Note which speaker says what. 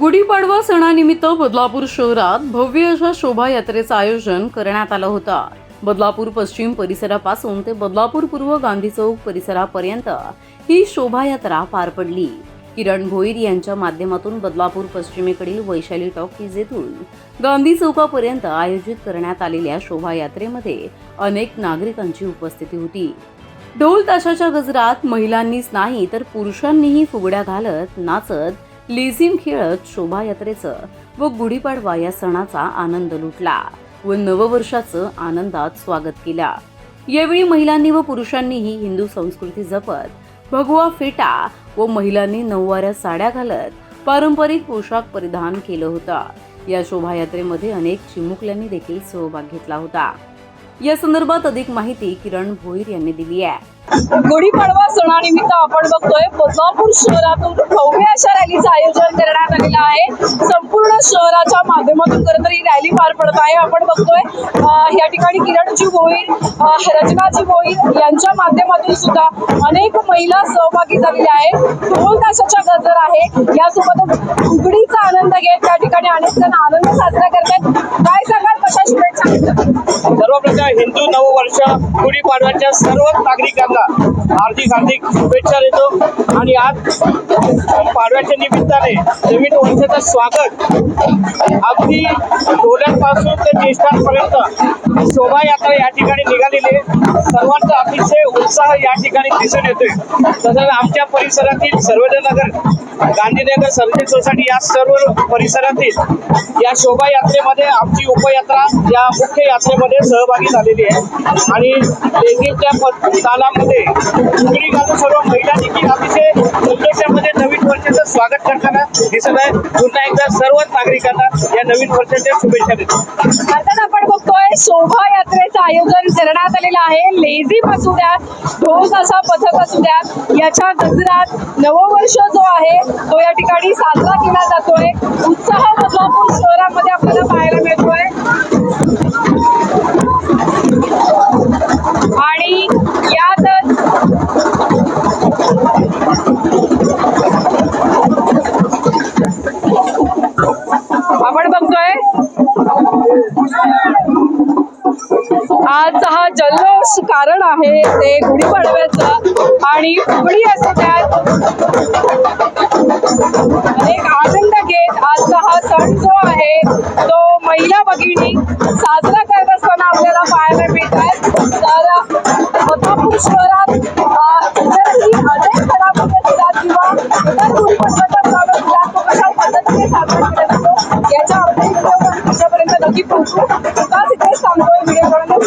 Speaker 1: गुढीपाडवा सणानिमित्त बदलापूर शहरात भव्य अशा शोभायात्रेचं आयोजन करण्यात आलं होतं. बदलापूर पश्चिम परिसरापासून ते बदलापूर पूर्व गांधी चौक परिसरापर्यंत ही शोभायात्रा पार पडली. किरण भोईर यांच्या माध्यमातून बदलापूर पश्चिमेकडील वैशाली टॉकीज येथून गांधी चौकापर्यंत आयोजित करण्यात आलेल्या शोभायात्रेमध्ये अनेक नागरिकांची उपस्थिती होती. ढोल ताशाच्या गजरात महिलांनीच नाही तर पुरुषांनीही फुगड्या घालत नाचत लेझिम खेळत शोभायात्रेचं व गुढीपाडवा या सणाचा आनंद लुटला व नववर्षाचं आनंदात स्वागत केला. यावेळी महिलांनी व पुरुषांनीही हिंदू संस्कृती जपत भगवा फेटा व महिलांनी नऊवाऱ्या साड्या घालत पारंपरिक पोशाख परिधान केलं होतं. या शोभायात्रेमध्ये अनेक चिमुकल्यांनी देखील सहभाग घेतला होता. या संदर्भात अधिक माहिती किरण भोईर यांनी दिली आहे.
Speaker 2: गुढीपाडवा सणानिमित्त आपण बघतोय बदलापूर शहरातून भव्य अशा रॅलीचं आयोजन करण्यात आलेलं आहे. संपूर्ण शहराच्या माध्यमातून खरं तर ही रॅली पार पडत आहे. आपण बघतोय या ठिकाणी किरणजी भोईर अं, रचनाजी भोईर यांच्या माध्यमातून सुद्धा अनेक महिला सहभागी झालेल्या आहेत. ढोल ताशाच्या गजर आहे. यासोबतच उघडीचा आनंद घेत त्या ठिकाणी अनेक जण आनंद साजरा करतात
Speaker 3: सर्वप्रथम हिंदू नववर्ष गुढीपाडव्याच्या सर्व नागरिकांना हार्दिक हार्दिक शुभेच्छा देतो. आणि आज पाडव्याच्या निमित्ताने नवीन वर्षाचं स्वागत. अगदी ढोल्यांपासून ते ज्येष्ठांपर्यंत शोभायात्रा या ठिकाणी निघालेली आहे. सर्वांचा अतिशय उत्साह या ठिकाणी दिसून येतोय. तसंच आमच्या परिसरातील सर्वजनगर गांधीनगर सर्विस सोसायटी या सर्व परिसरातील या शोभायात्रेमध्ये आमची उपयात्रा या मुख्य यात्रेमध्ये सहभागी झालेली आहे. आणि लेझीमच्या तालामध्ये उघडी घालून सर्व महिला देखील अतिशय उद्देशामध्ये नवीन वर्षाचं स्वागत करताना दिसत आहे. पुन्हा एकदा सर्वच नागरिकांना या नवीन वर्षाच्या शुभेच्छा देतो.
Speaker 2: अर्थात आपण बघतोय शोभायात्रेचं आयोजन करण्यात आलेलं आहे. लेझीम असू द्या ढोस असा पथक असू द्या याच्या गजरात नववर्ष जो आहे तो या ठिकाणी साजरा केला जातोय. उत्साह बदलापूर शहरामध्ये आज हा जल्लोष कारण आहे ते गुढीपाडव्याचं. आणि फुगडी असे त्यात. अनेक आनंद घेत आजचा हा सण जो आहे तो महिला भगिनी साजरा करत असताना आपल्याला पाहायला मिळत आहे तर कोल्हापूर शहरात इतरही अनेक असतात किंवा इतर गुढीपाडव्याचा सण असतात तो कशा पद्धतीने साजरा केला जातो याच्या आपल्या व्हिडिओ तुमच्यापर्यंत नक्की पोहोचू.